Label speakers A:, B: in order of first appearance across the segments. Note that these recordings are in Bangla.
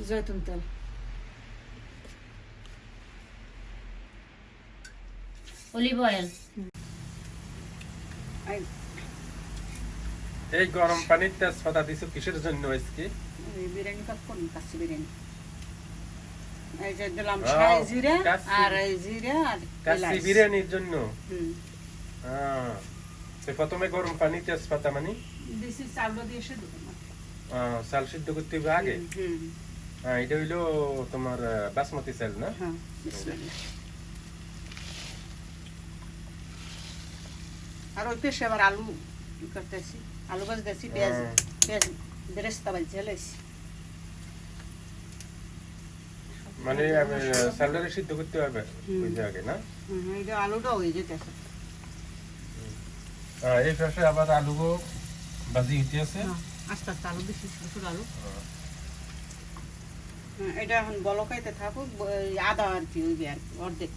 A: জয়তুন তেল
B: অলিভ অয়েল
A: এই-
C: এই গরম পানির তেজপাতা দিছো কিসের জন্য আজকে?
A: এই বিরিয়ানি কাপ করুন কাচ্চি বিরিয়ানি? এই যে দিলাম শাহি জিরা। আর এই জিরা আর
C: কাচ্চি। বিরিয়ানির জন্য? তো প্রথমে গরম পানি তেজপাতা মানে?
A: দিছি চাউল দিয়ে সিদ্ধ
C: করতে হবে। আগে?
A: হুম।
C: হ্যাঁ এটা হইল তোমার বাসমতি চাল না
A: হ্যাঁ আর ওই পেশে আবার আলু করতেছি আলু ভাজতেছি পেঁয়াজ পেঁয়াজ বেরেস্তা
C: মানে আমি চালটারে সিদ্ধ করতে হবে। ওই আগে না
A: আলুটাও হয়ে যেতেছে
C: এই পাশে আবার আলু ভাজি হইতে আছে
A: আস্তে আস্তে আলু দিছি ছোট আলু এটা এখন বলকাইতে থাকুক আদা আর কি ওই অর্ধেক।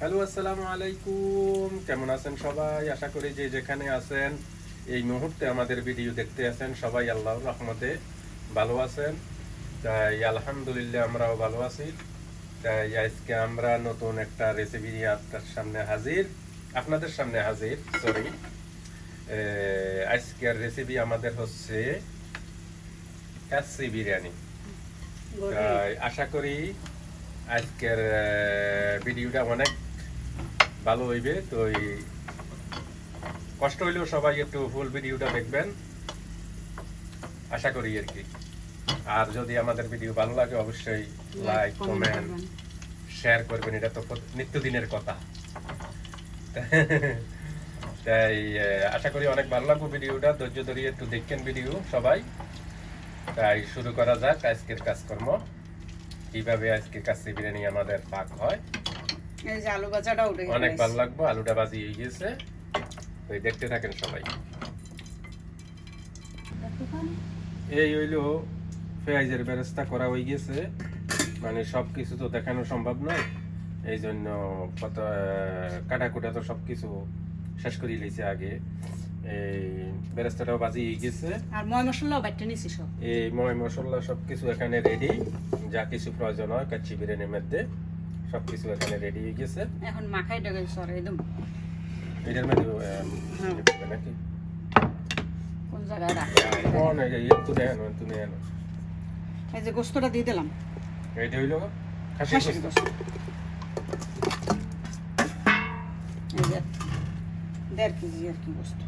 C: হ্যালো, আসসালামু আলাইকুম। কেমন আছেন সবাই? আশা করি যে যেখানে আছেন, এই মুহূর্তে আমাদের ভিডিও দেখতে আছেন সবাই রহমতে ভালো আছেন। তাই আলহামদুলিল্লাহ আমরাও ভালো আছি। তাই আজকে আমরা নতুন একটা রেসিপি নিয়ে আপনার সামনে হাজির। আপনাদের সামনে হাজির সরি আজকের রেসিপি আমাদের হচ্ছে বিরিয়ানি। আশা করি আজকের ভিডিওটা অনেক ভালো হইবে। তো এই কষ্ট হইলেও সবাই একটু ফুল ভিডিওটা দেখবেন। আশা করি আর কি। আর যদি আমাদের ভিডিও ভালো লাগে অবশ্যই লাইক কমেন্ট শেয়ার করবেন। এটা তো নিত্যদিনের কথা। তাই আশা করি অনেক ভালো লাগবে ভিডিওটা। ধৈর্য ধরিয়ে একটু দেখবেন ভিডিও সবাই। তাই শুরু করা যাক আজকের কাজকর্ম। কীভাবে আজকে কাচ্চি বিরিয়ানি আমাদের পাক হয়?
A: এই যে আলু ভাজাটা উঠে
C: অনেক ভালো লাগবে আলুটা বাজি হয়ে গেছে তো দেখতে থাকেন সবাই। এই হইল পেঁয়াজের ব্যবস্থা করা হয়ে গেছে মানে সব কিছু তো দেখানো সম্ভব নয়। এই জন্য কত কাটাকুটা তো সব কিছু শেষ করে লিছে আগে। এই বেরেস্তাটাও বাজি হয়ে গেছে।
A: আর ময় মশলাও বাইটে নিছি সব।
C: এই ময় মশলা সবকিছু এখানে রেডি যা কিছু প্রয়োজন হয় কাচ্চি বিরিয়ানির মধ্যে সবকিছু এখানে রেডি হয়ে গেছে।
A: এখন মাখাই ডেকে সর একদম।
C: এটার মধ্যে
A: হ্যাঁ।
C: নাকি?
A: কোন জায়গায় রাখ।
C: কোন এই একটু দেখেন
A: এই যে গোস্তটা দিয়ে দিলাম।
C: এইটা হইল? খাসি গোস্ত।
A: দেড় কেজি আর কি গোস্ত।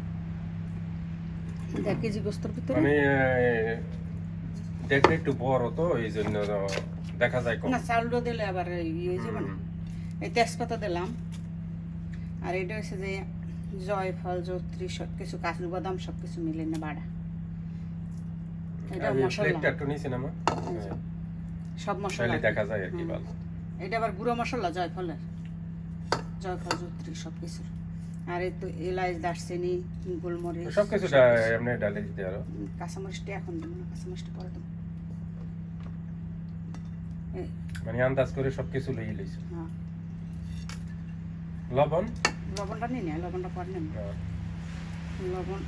A: দেড় কেজি গোস্তর ভিতরে?
C: মানে দেখতে একটু বড় তো এই জন্য দেখা যায়
A: না চাউলটা দিলে আবার ইয়ে যাবে না। এই তেজপাতা দিলাম। আর এটা হচ্ছে যে জয়ফল জত্রী সব কিছু কাজু বাদাম সব কিছু মিলে না বাড়া। এটা মশলা।
C: একটু নিয়েছি না
A: আচ্ছা। সব মশলা।
C: দেখা যায় আর কি। ভালো।
A: এটা আবার গুঁড়ো মশলা জয়ফলের। জয়ফল জত্রী সব কিছু আর তো এলাচ দারচিনি গোলমরিচ।
C: সব কিছু এমনি ডালে দিতে
A: আরও কাঁচামরিচটা এখন দেবো না কাঁচামরিচটা পরে দেবো।
C: মানে আন্দাজ করে সব কিছু লইয়ে লইছে।
A: হ্যাঁ।
C: লবণ?
A: লবণটা নিয়ে নেয় লবণটা পরে নেব। লবণ।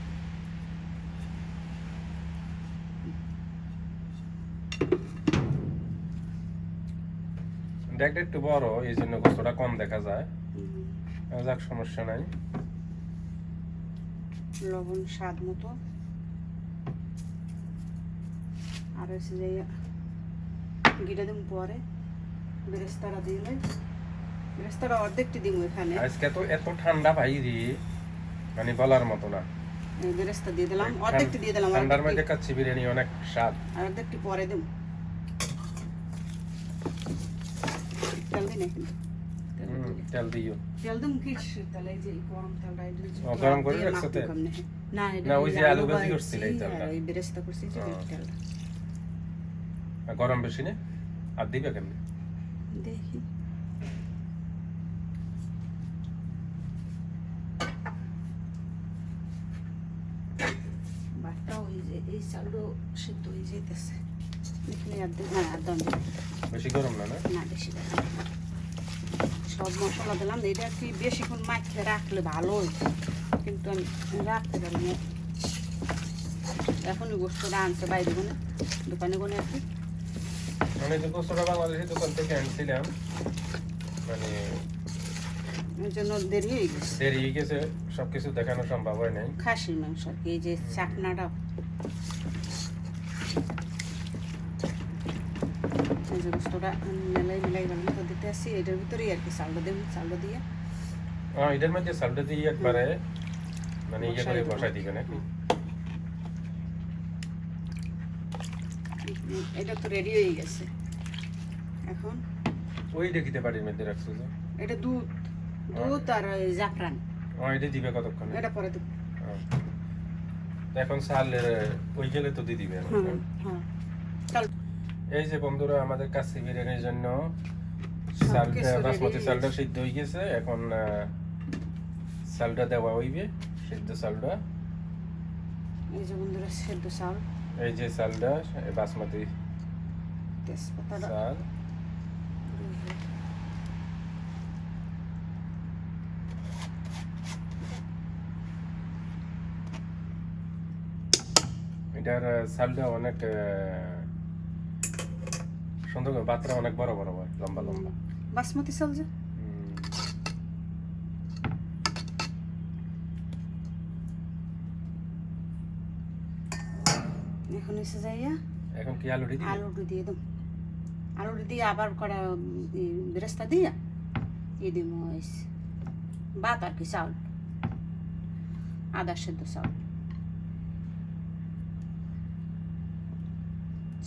C: দেখতে একটু বড় এই জন্য গোস্তটা কম দেখা যায়। যাক সমস্যা নাই।
A: লবণ স্বাদ মতো। আর হচ্ছে যে গিটা দিন পরে। বেরেস্তাটা দিলে বেরেস্তাটা অর্ধেকটি দিব এখানে।
C: আজকে তো এত ঠান্ডা বাইরে মানে বলার মতো না।
A: বেরেস্তা দিয়ে দিলাম অর্ধেকটি দিয়ে দিলাম
C: ঠান্ডার মধ্যে কাচ্চি বিরিয়ানি অনেক স্বাদ।
A: আর অর্ধেকটি পরে দেব তেল দিন তেল
C: দিও।
A: তেল দিম কি তাহলে যে গরম তেলটা এই
C: গরম করে?
A: কমনে। না
C: না, ওই যে আলু ভাজি। করছিলে এই তেলটা।
A: আর ওই বেরেস্তা করছি যে তেলটা।
C: আর গরম বেশি না? আর দিবে কেমনি?
A: দেখি। বাটটা ওই যে এই চালও সিদ্ধ হয়ে যেতেছে এখানে আর না আর
C: বেশি গরম না না?
A: বেশি না। সব মশলা দিলাম এটা কি বেশিক্ষণ মাখতে রাখলে ভালো হইতো কিন্তু আমি রাখতে পারি না। এখন ওই গোস্তটা আনছে বাইরে কোনে দোকানে কোনে আর কি?
C: মানে যে গোস্তটা বাংলাদেশি দোকান থেকে আনছিলাম মানে
A: জন্য দেরি হয়ে গেছে।
C: দেরি হয়ে গেছে সবকিছু দেখানো সম্ভব হয় নাই।
A: খাসির মাংস এই যে চাকনাটা এই যে গোস্তটা মেলাই মেলাই গেলাম তো দিতে আসছি এটার ভিতরেই আর কি চালটা দেব চালটা দিয়ে।
C: হ্যাঁ এটার মধ্যে সালটা দিয়ে একবারে মানে ইয়ে করে
A: বসাই দেবো।
C: বসাই দিবে। নাকি?
A: এটা তো রেডি হয়ে গেছে। এখন?
C: ওই দেখিতে পারি মধ্যে রাখছো যে?
A: এটা দুধ দুধ আর জাফরান।
C: হ্যাঁ এটা দিবে কতক্ষণ?
A: এটা পরে দেবো।
C: এখন চাল ওই গেলে তো দিয়ে দিবে
A: হ্যাঁ হ্যাঁ চাল।
C: এই যে বন্ধুরা আমাদের কাছে বিরিয়ানির জন্য বাসমতি চালটা সিদ্ধ হয়ে গেছে। এখন চালটা দেওয়া হইবে সিদ্ধ চালটা
A: এই যে বন্ধুরা সেদ্ধ চাল
C: এই যে চালটা বাসমতি চাল এটার চালটা অনেক আহ, সুন্দর করে বাতরা অনেক বড় বড় হয় লম্বা লম্বা।
A: বাসমতি চাল যে। এখন এসে যাইয়া
C: এখন কি আলু দিদি
A: আলুটা দিয়ে দেব। আলুটা দিয়ে আবার করা বেরেস্তা দিয়া এই দিব ভাত আর কি চাউল। আদা সেদ্ধ চাউল।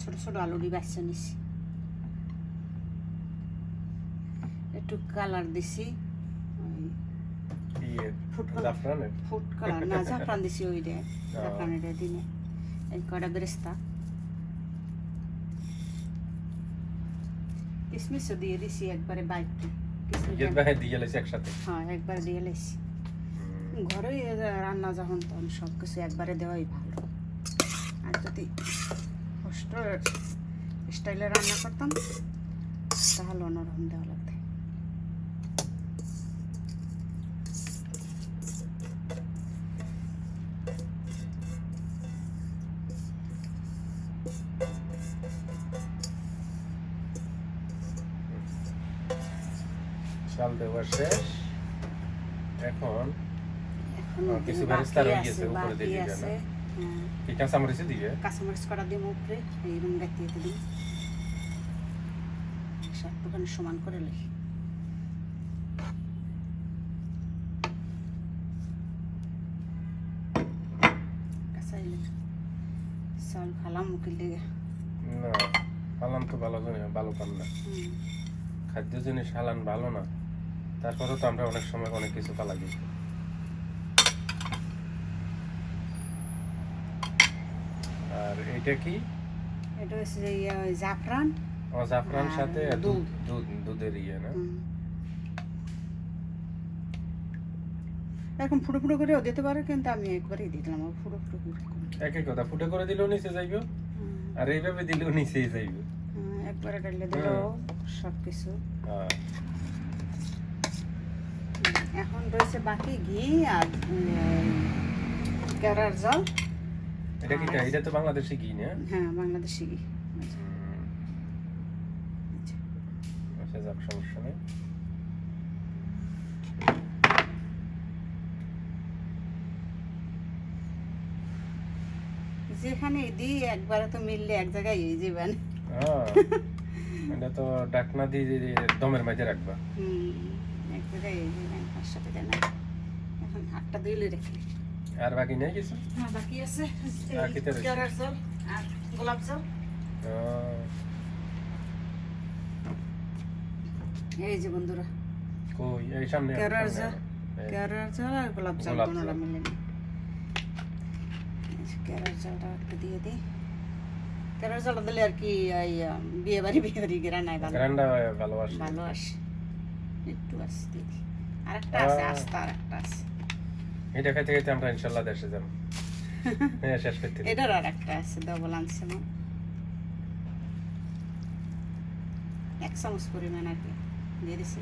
A: ছোট ছোট আলুটি বাচ্চা নিছি। একটু কালার দিছি।
C: ইয়ে
A: ফুড কালার ফুড কালার না জাফরান দিছি ওই রে জাফরানের দিনে। এই কটা বেরেস্তা? কিসমিসও দিয়ে দিছি একবারে বাইকটি
C: দিয়ে একসাথে?
A: হ্যাঁ একবার দিয়ে লেছি।
C: হুম।
A: ঘরে রান্না যখন তখন সব কিছু একবারে দেওয়াই ভালো। আর যদি কষ্ট স্টাইলে রান্না করতাম তাহলে অন্যরকম দেওয়া
C: চাল দেওয়া শেষ। এখন কিছু
A: বাকি
C: বেরেস্তা রয়ে গেছে, উপরে দিয়ে
A: বাকি
C: দিবে না?
A: হ্যাঁ,
C: কি কাঁচামরিচে দিবে
A: কাঁচামরিচ করা দিয়ে উপরে? এইরকম গাতিয়ে দিই একটুখানি সমান করে লি কাঁচাইলে চাল ফালাম মুখির লেগে
C: না হালান তো ভালো জানি ভালো পান না। খাদ্য জিনিস হালান ভালো না। তারপরেও তো আমরা অনেক সময় অনেক কিছু পালাগি আর এটা কি?
A: এটা হচ্ছে যে ইয়ে, ওই জাফরান।
C: ও জাফরান সাথে
A: দুধ।
C: দুধ দুধ দুধের ইয়ে না?
A: হুম। ফুটো ফুটো করেও দিতে পারে কিন্তু আমি একবারই দিলাম ফুটো ফুটো করে
C: এক এক কথা ফুটে করে দিলেও নিচে যাইব আর এইভাবে দিলেও নিচেই যাইব।
A: হুম, একবারে ডালে দিল সব কিছু
C: হ্যাঁ।
A: এখন রয়েছে বাকি ঘি আর কেরার জল।
C: এটা কি এটা তো বাংলাদেশি ঘি না?
A: হ্যাঁ বাংলাদেশি ঘি।
C: আচ্ছা। যাক সমস্যা নেই।
A: যেখানে দিই একবারে তো মিললে এক জায়গায় এই যাবেন।
C: হ্যাঁ এটা তো ডাকনা দিয়ে দমের মাঝে রাখবা।
A: হুম এক জায়গায় এই যাবেন তার সাথে জানা এখন হাতটা রেখে
C: আর বাকি নেই কিছু?
A: হ্যাঁ বাকি আছে।
C: আর কি
A: জল আর গোলাপ জল। এই যে বন্ধুরা
C: কই? এই সামনে
A: কেরার জল কেরার জল আর গোলাপ জল
C: গোলাপ
A: মিলে নিই। কেরার জলটা একটু দিয়ে দিই। কেরার জলটা দিলে আর কি বিয়ে বাড়ি বিয়ে বাড়ি গেরা নাই ভালো
C: ভালোবাসি।
A: ভালো আসে। একটু আসে দিদি আর একটা আছে। আস্তে আর আছে।
C: এটা খাইতে খাইতে আমরা ইনশাল্লাহ দেশে যাব। হ্যাঁ শেষ করতে
A: এটার আর একটা আছে ডবল আনছে মা এক চামচ পরিমাণ আর কি দিয়ে দিছি।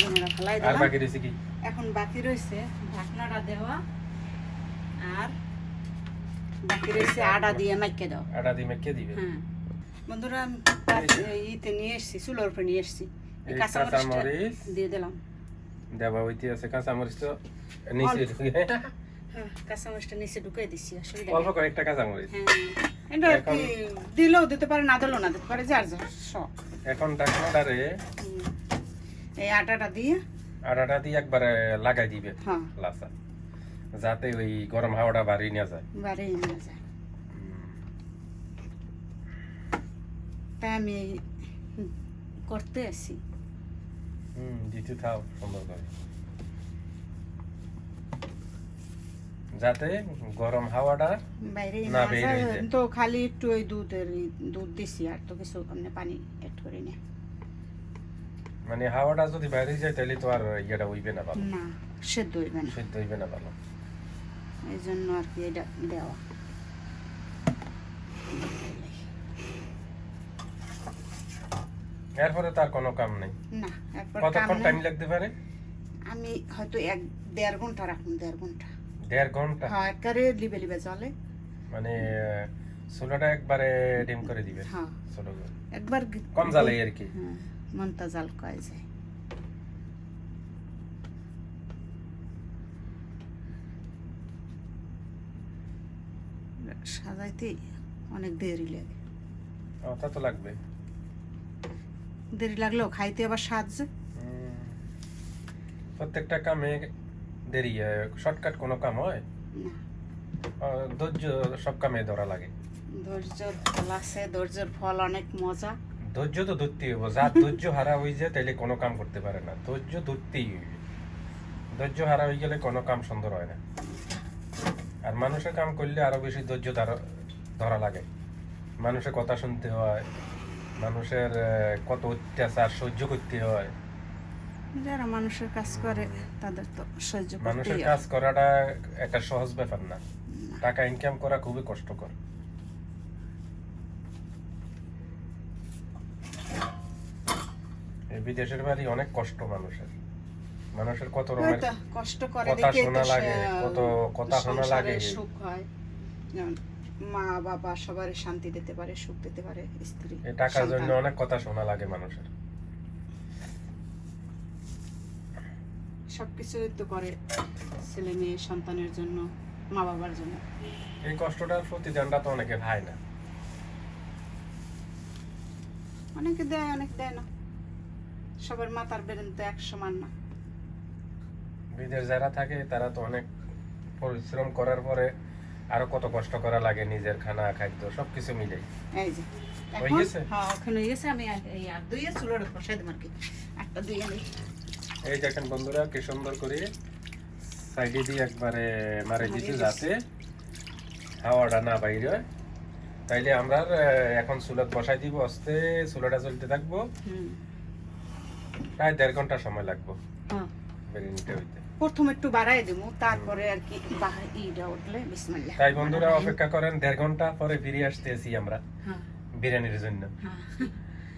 A: জমিরা ফেলাই
C: আর বাকি রয়েছে কি?
A: এখন বাকি রয়েছে ঢাকনাটা দেওয়া। আর বাকি রয়েছে আটা দিয়ে মাইকে দাও।
C: আটা দিয়ে মেখে দিবে।
A: হ্যাঁ। বন্ধুরা ইতে নিয়ে এসছি চুলোর উপরে নিয়ে এসছি।
C: কাঁচামরিচ।
A: দিয়ে দিলাম
C: দেবা হইতে আছে কাঁচামরিচ তো নিচে ঢুকে
A: কাঁচামরিচটা নিচে অসুবিধা
C: অল্প কয়েকটা কাঁচামরিচ
A: এটা দিলেও দিতে পারে না দিলেও না দিতে পারে যার যার শখ
C: এখন ঢাকনাটারে
A: এই আটাটা দিয়ে
C: আটাটা দিয়ে একবারে লাগাই দিবে
A: হ্যাঁ
C: লাসা যাতে ওই গরম হাওয়াটা বাড়ি নিয়ে যায়
A: বাড়ি যায় তাই আমি করতে আসি
C: হুম দিতে থাও সুন্দর করে যাতে গরম হাওয়াটা
A: বাইরে
C: না, বের হয়ে যায়।
A: তো খালি একটু ওই দুধের ই- দুধ দিছি আর তো কিছু এমনি পানি এড করি না।
C: মানে হাওয়াটা যদি বাইরে যায় তাহলে তো আর ইয়েটা হইবে না ভালো।
A: না সেদ্ধ হইবে না।
C: সিদ্ধ হইবে না ভালো।
A: এই জন্য আর কি এটা দেওয়া।
C: এরপরে তার কোনো কাম নেই।
A: না
C: কতক্ষণ টাইম লাগতে পারে?
A: আমি হয়তো এক দেড় ঘণ্টা রাখুন দেড় ঘণ্টা।
C: দেড় ঘণ্টা?
A: হ্যাঁ একবারে লিবে লিবে জলে।
C: মানে চুলাটা একবারে ডিম করে দিবে?
A: হ্যাঁ।
C: ছোট
A: একবার
C: কম জ্বালাই আর কি।
A: হ্যাঁ মনটা জাল কয়ে যায়। সাজাইতে অনেক দেরি লাগে।
C: ও, তা তো লাগবে।
A: দেরি লাগলেও খাইতে আবার সাজছে
C: প্রত্যেকটা কামে দেরি শর্টকাট কোনো কাম হয়? ধৈর্য সব কামে ধরা লাগে।
A: ধৈর্যর ফল আছে ধৈর্যর ফল অনেক মজা।
C: ধৈর্য তো ধরতেই হইব যার ধৈর্য হারা হয়ে যায় তাহলে কোনো কাম করতে পারে না। ধৈর্য ধরতেই হইবে। ধৈর্য হারা হয়ে গেলে কোনো কাম সুন্দর হয় না। আর মানুষের কাম করলে আরও বেশি ধৈর্য ধরা- ধরা লাগে। মানুষের কথা শুনতে হয় মানুষের কত অত্যাচার সহ্য করতে হয়।
A: যারা মানুষের কাজ করে তাদের তো সহ্য
C: মানুষের কাজ করাটা একটা সহজ ব্যাপার না। টাকা ইনকাম করা খুবই কষ্টকর। এই বিদেশের বাড়ি অনেক কষ্ট মানুষের। মানুষের কত রকমের
A: কষ্ট করে
C: কথা শোনা লাগে, কত কথা শোনা লাগে।
A: সুখ হয়। মা বাবা সবার শান্তি দিতে পারে সুখ দিতে পারে স্ত্রী
C: টাকার জন্য অনেক কথা শোনা লাগে মানুষের।
A: সবকিছুই তো করে ছেলে মেয়ে সন্তানের জন্য মা বাবার জন্য।
C: এই কষ্টটার প্রতিদানটা তো অনেকে ভাই না।
A: অনেকে দেয় অনেক দেয় না। সবার মাতার বেরেন তো এক সমান না।
C: বিদেশ যারা থাকে তারা তো অনেক পরিশ্রম করার পরে আরও কত কষ্ট করা লাগে নিজের খানা খাদ্য সবকিছু মিলে
A: এই যে
C: হয়ে
A: এখন
C: গেছে?
A: হ্যাঁ ওখানে হয়ে গেছে আমি এই আর দুইয়ে চুলোর বসাই দেবো আর কি একটা দুইয়ে নেই
C: এই দেখেন বন্ধুরা কি সুন্দর করে সাইডে দিয়ে একবারে মারে দিতে যাতে হাওয়াটা না বাইরে তাইলে আমরা এখন চুলাত বসাই দিব আস্তে চুলাটা চলতে থাকব। প্রায় দেড় ঘণ্টা সময় লাগবো।
A: হ্যাঁ।
C: বিরিয়ানিটা হইতে।
A: প্রথম একটু বাড়াই দেবো তারপরে আর কি ইটা উঠলে বিসমিল্লাহ।
C: তাই বন্ধুরা অপেক্ষা করেন দেড় ঘণ্টা পরে ফিরে আসতেছি আমরা
A: হ্যাঁ।
C: বিরিয়ানির জন্য।
A: হ্যাঁ।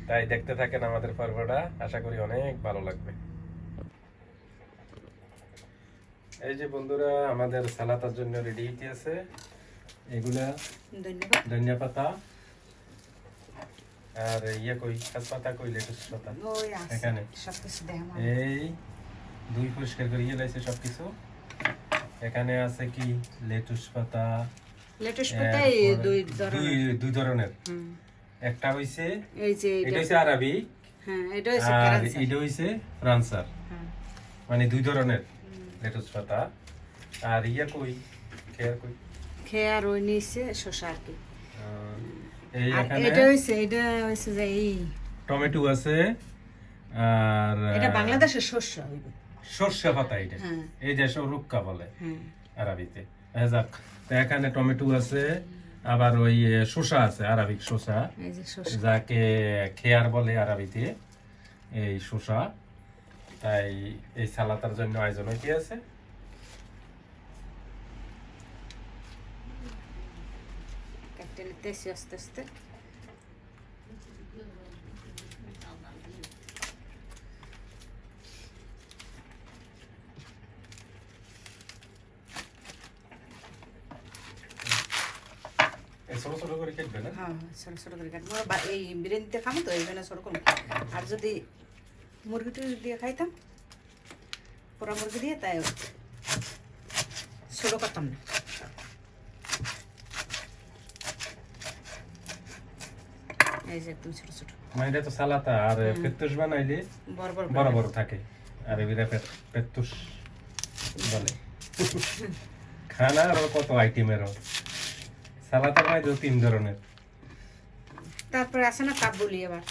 C: তাই দেখতে থাকেন আমাদের পর্বটা আশা করি অনেক ভালো লাগবে। এই যে বন্ধুরা আমাদের সালাতার জন্য রেডি হইতে আছে এগুলা
A: ধন্যবাদ।
C: ধনিয়া পাতা আর ইয়ে কই পাতা কই লেটুস পাতা? এখানে।
A: আমার
C: এই দুই পরিষ্কার করে ইয়ে লাইছে সবকিছু। এখানে আছে কি? লেটুস পাতা
A: পাতাই
C: এরপরে
A: দুই ধরনের।
C: দুই ধরনের। একটা হইছে
A: এই যে
C: এটা হইছে আরবি
A: হ্যাঁ এটা হচ্ছে
C: আর এটা হইছে ফ্রান্সার।
A: হ্যাঁ।
C: মানে দুই ধরনের লেটুস পাতা। আর ইয়া কই? খেয়ার কই?
A: খেয়ে আর ওই নিচে আর কি।
C: এই এখানে
A: এটা হইছে এটা হইছে যে এই।
C: টমেটো আছে আর
A: এটা বাংলাদেশের শস্য হইবে।
C: সর্ষে পাতা এটা।
A: হ্যাঁ।
C: এই দেশে রুক্কা বলে
A: হ্যাঁ।
C: আরবিতে। যাক তো এখানে টমেটো আছে আবার ওই শসা আছে আরবিক শসা।
A: যে
C: যাকে খেয়ার বলে আরবিতে এই শসা। তাই এই সালাতার জন্য আয়োজন হইতে আছে।
A: নিতেছি আস্তে আস্তে
C: ছোট ছোট করে কেটবে না
A: হ্যাঁ ছোটো ছোটো করে কাটবো। এই বিরিয়ানিতে তো এই জন্য ছোটো করব। আর যদি মুরগি টুরগি দিয়ে খাইতাম পোড়া মুরগি দিয়ে তাই ছোটো করতাম না। এই যে একদম ছোটো ছোটো।
C: মানে তো সালাতা আর পেত্তুস বানাইলে
A: বড় বড়
C: বড় বড় থাকে। আর এগুলা বলে। খানা আরও কত আইটেমের সালাতার মধ্যে তিন ধরনের।
A: তারপরে আছে না কাবুলি এবার।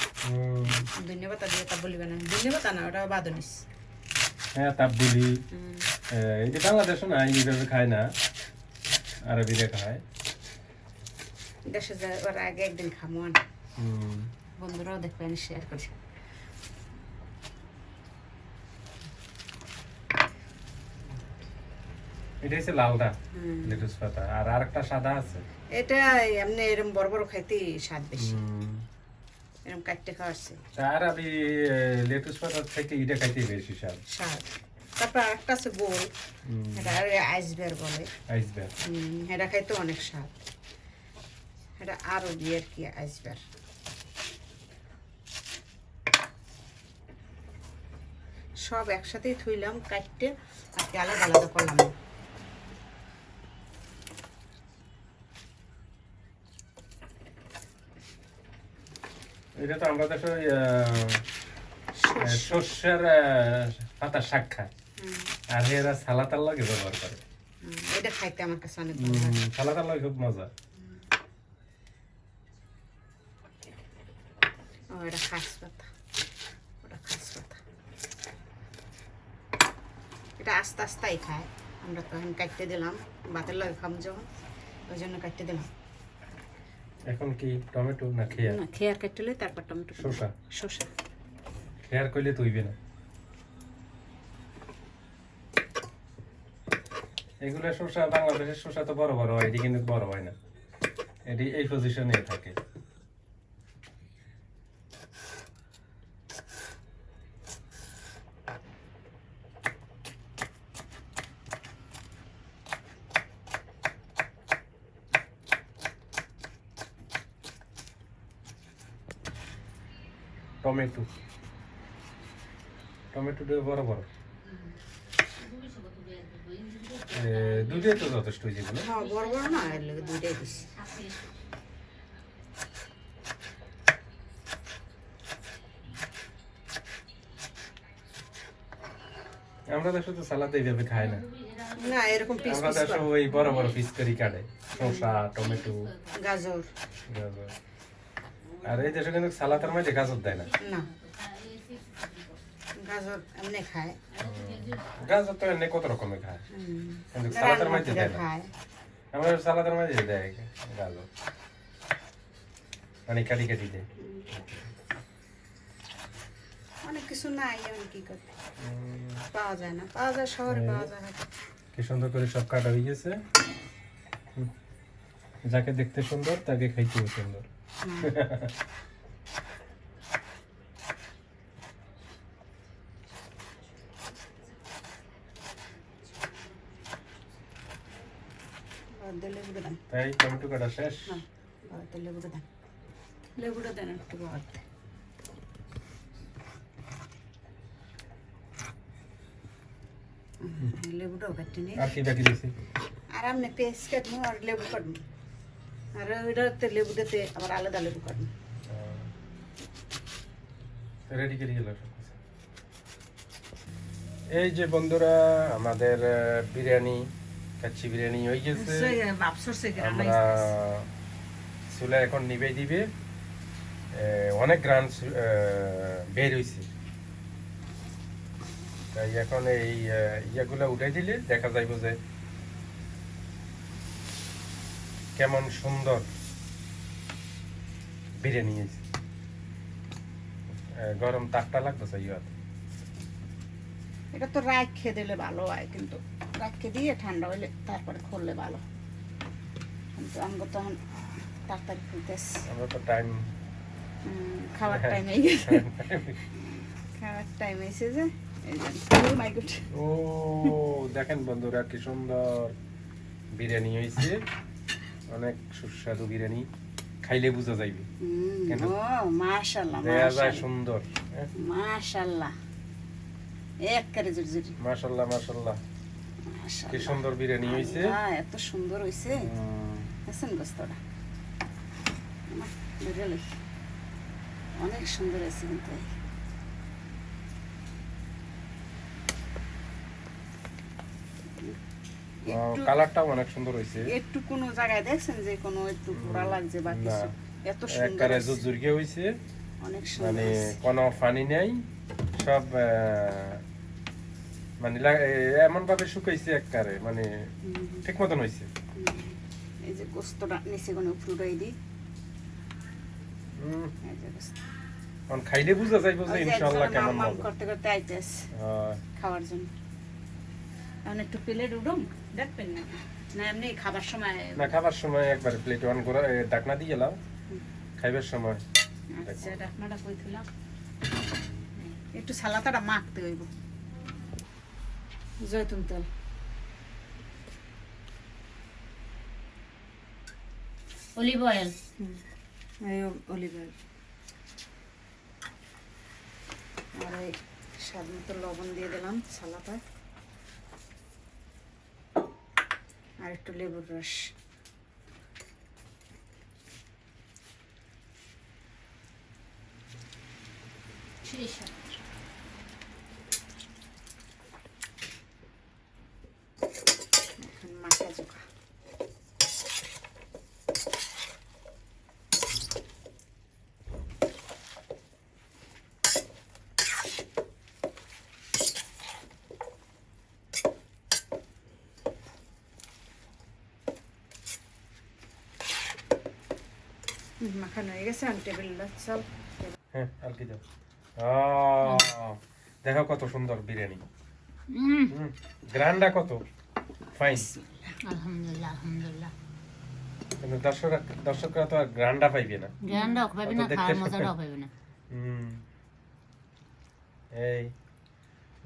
A: ধন্যবাদ দিয়ে কাবুলি বানান। ধন্যবাদ না ওটা বাদনিস।
C: হ্যাঁ তাবদুলি এই যে বাংলাদেশও না এইভাবে খায় না আরবিরা খায়।
A: দেশে যাওয়ার আগে একদিন খামো
C: উম,
A: বন্ধুরাও দেখবে আমি শেয়ার করি।
C: এটা হচ্ছে লালটা। লেটুস পাতা। আর আরেকটা সাদা আছে।
A: এটা এমনি এরকম বড় বড় খাইতে স্বাদ বেশি।
C: উম,
A: এরকম কাটতে খাওয়াচ্ছে।
C: আর আমি লেটুস পাতা থেকে এটা খাইতে বেশি স্বাদ।
A: স্বাদ। তারপর আরেকটা আছে গোল। এটা আইসবের বলে।
C: আইসবের
A: হুম, এটা খাইতে অনেক স্বাদ। এটা আরও বিয়ের কি আইসবের সব একসাথেই থুইলাম কাটতে। আর কি আলাদা আলাদা করলাম।
C: এটা তো আমরা দেশে আহ, শস্যের আহ, পাতা শাক খায় আর এরা সালাতার লাগে ব্যবহার করে।
A: এটা খাইতে আমার কাছে অনেক
C: সালাতার লাগে খুব মজা।
A: ও এটা খাস পাতা ওটা খাস পাতা এটা আস্তে আস্তেই খায়। আমরা তো এখন কাটতে দিলাম বাতের লাগে খাম যখন ওই জন্য কাটতে দিলাম।
C: এখন কি টমেটো না খেয়ার
A: না খেয়ার কাটলে লই তারপর টমেটো
C: শসা?
A: শসা।
C: খেয়ার কইলে তুইবে না। এগুলো শসা বাংলাদেশের শসা তো বড় বড় হয় এটি কিন্তু বড় হয় না। এটি এই পজিশনে থাকে। টমেটো। টমেটোটা বড় বড়। এ, তো যথেষ্ট
A: হ্যাঁ বড় বড় না এর লাগে দুইটাই দিছি
C: আমরা দেশে তো সালাদ এইভাবে খাই না।
A: না এরকম পিস
C: আমরা দেশে ওই বড় বড় পিস করে কাটে। শসা টমেটো।
A: গাজর।
C: গাজর। আর এই দেশে কিন্তু সালাতের মধ্যে গাজর দেয় না।
A: না। গাজর এমনি খায়।
C: গাজর তো এমনি কত রকমের খায়? কিন্তু সালাতের মধ্যে দেয় না। আমরা সালাতের মধ্যে দেয় গাজর। মানে কাটি কাটি দেয়।
A: অনেক কিছু নাই এমন কি করতে? পাওয়া যায় না। পাওয়া যায় শহরে পাওয়া যায়
C: কি সুন্দর করে সব কাটা হয়ে গেছে। যাকে দেখতে সুন্দর তাকে খাইতেও সুন্দর।
A: হুম। বাদ দিয়ে লেবুটা দেন
C: তাই টমেটো কাটা শেষ
A: হ্যাঁ বাদ দিয়ে লেবুটা দেন লেবুটা দেন একটু বাদ দিয়ে। হুম, লেবুটাও কাটতে নেই
C: আর কি বাকি দিছি
A: আর আপনি পেঁয়াজ কাটবো আর লেবু কাটবো আর ওইটাতে আবার আলাদা লেবু কাটবো
C: রেডি করে গেল এই যে বন্ধুরা আমাদের বিরিয়ানি কাচ্চি বিরিয়ানি হয়ে গেছে। আমরা চুলা এখন নিবে দিবে। অনেক গ্রান বের হয়েছে তাই এখন এই ইয়াগুলা উঠাই দিলে দেখা যাইব যে কেমন সুন্দর বিরিয়ানি হয়েছে গরম তাকটা লাগতেছে ইয়াত
A: এটা তো রাখে দিলে ভালো হয় কিন্তু রাখে দিয়ে ঠান্ডা হইলে তারপরে খুললে ভালো। কিন্তু আমাকে তখন তাড়াতাড়ি খুলতেছে
C: আমরা তো টাইম
A: খাওয়ার টাইম হয়ে গেছে। খাওয়ার টাইম এসে যে
C: ও দেখেন বন্ধুরা কি সুন্দর বিরিয়ানি হয়েছে অনেক সুস্বাদু বিরিয়ানি খাইলে বোঝা যাইবে।
A: মাশাল্লাহ
C: সুন্দর হ্যাঁ?
A: মাশাল্লাহ একেবারে জুড়ি জুড়ি
C: মাশাল্লাহ মাশাল্লাহ কি সুন্দর বিরিয়ানি হয়েছে
A: আল্লাহ, এত সুন্দর দেখছেন গোস্তটা অনেক সুন্দর আছে কিন্তু এই।
C: আহ,
A: একটু-
C: কালারটাও অনেক সুন্দর হয়েছে।
A: একটু কোনো জায়গায় দেখছেন যে কোনো একটু পোড়া লাগছে বা কিছু? এত সুন্দর
C: একবারে। জুজুরগে হয়েছে।
A: অনেক সুন্দর
C: মানে। কোনো পানি নেই। সব মানে এমন ভাবে শুকাইছে একবারে মানে ঠিক মতন
A: হুম। এই যে গোস্তটা নিচে কোনো ফুটাই গোস্ত।
C: এখন খাইলে বুঝা যাইব যে
A: একজনে
C: কেমন
A: মাম করতে করতে আইতেছে খাওয়ার জন্য। এখন একটু প্লেট উঠুম দেখবেন না না এমনি খাবার সময়
C: না খাবার সময় একবার প্লেট অন করে ঢাকনা দিয়ে গেলাম খাইবার সময়।
A: আচ্ছা ডাকনাটা কই থুলাম একটু সালাতাটা মাখতে হইব। জয়তুন তেল।
B: অলিভ অয়েল
A: এই অলিভ অয়েল আর এই স্বাদ মতো লবণ দিয়ে দিলাম সালাতায়। আর একটু লেবুর রস। এখন মাখানো হয়ে গেছে আমি টেবিল চল
C: হ্যাঁ আর কি দাও দেখো কত সুন্দর বিরিয়ানি গ্রান্ডা কত ফাইন
B: আলহামদুলিল্লাহ আলহামদুলিল্লাহ
C: কিন্তু দর্শকরা দর্শকরা তো আর গ্রান্ডা পাইবে না
B: পাইবে না
C: দেখতে
B: খাওয়ার মজাটাও পাইবে না
C: হুম এই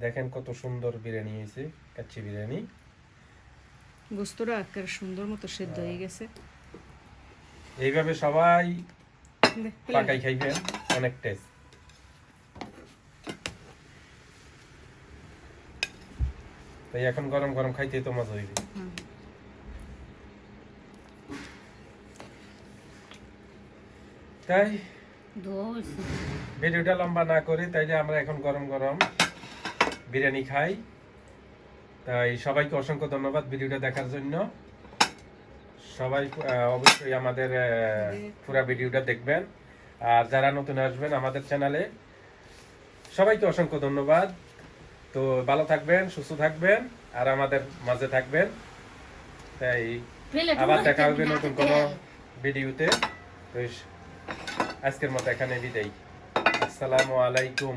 C: দেখেন কত সুন্দর বিরিয়ানি হয়েছে কাচ্চি বিরিয়ানি
A: গোস্তটা একেবারে সুন্দর মতো সেদ্ধ হয়ে গেছে
C: এইভাবে সবাই পাকাই খাইবেন অনেক টেস্ট তাই এখন গরম গরম খাইতে তো মজা হইবে। তাই ভিডিওটা লম্বা না করে তাইলে আমরা এখন গরম গরম বিরিয়ানি খাই। তাই সবাইকে অসংখ্য ধন্যবাদ ভিডিওটা দেখার জন্য। সবাই অবশ্যই আমাদের পুরা ভিডিওটা দেখবেন। আর যারা নতুন আসবেন আমাদের চ্যানেলে সবাইকে অসংখ্য ধন্যবাদ। তো ভালো থাকবেন সুস্থ থাকবেন আর আমাদের মাঝে থাকবেন। তাই আবার দেখা হবে নতুন কোনো ভিডিওতে। তো আজকের মতো এখানে বিদায়। আসসালামু আলাইকুম।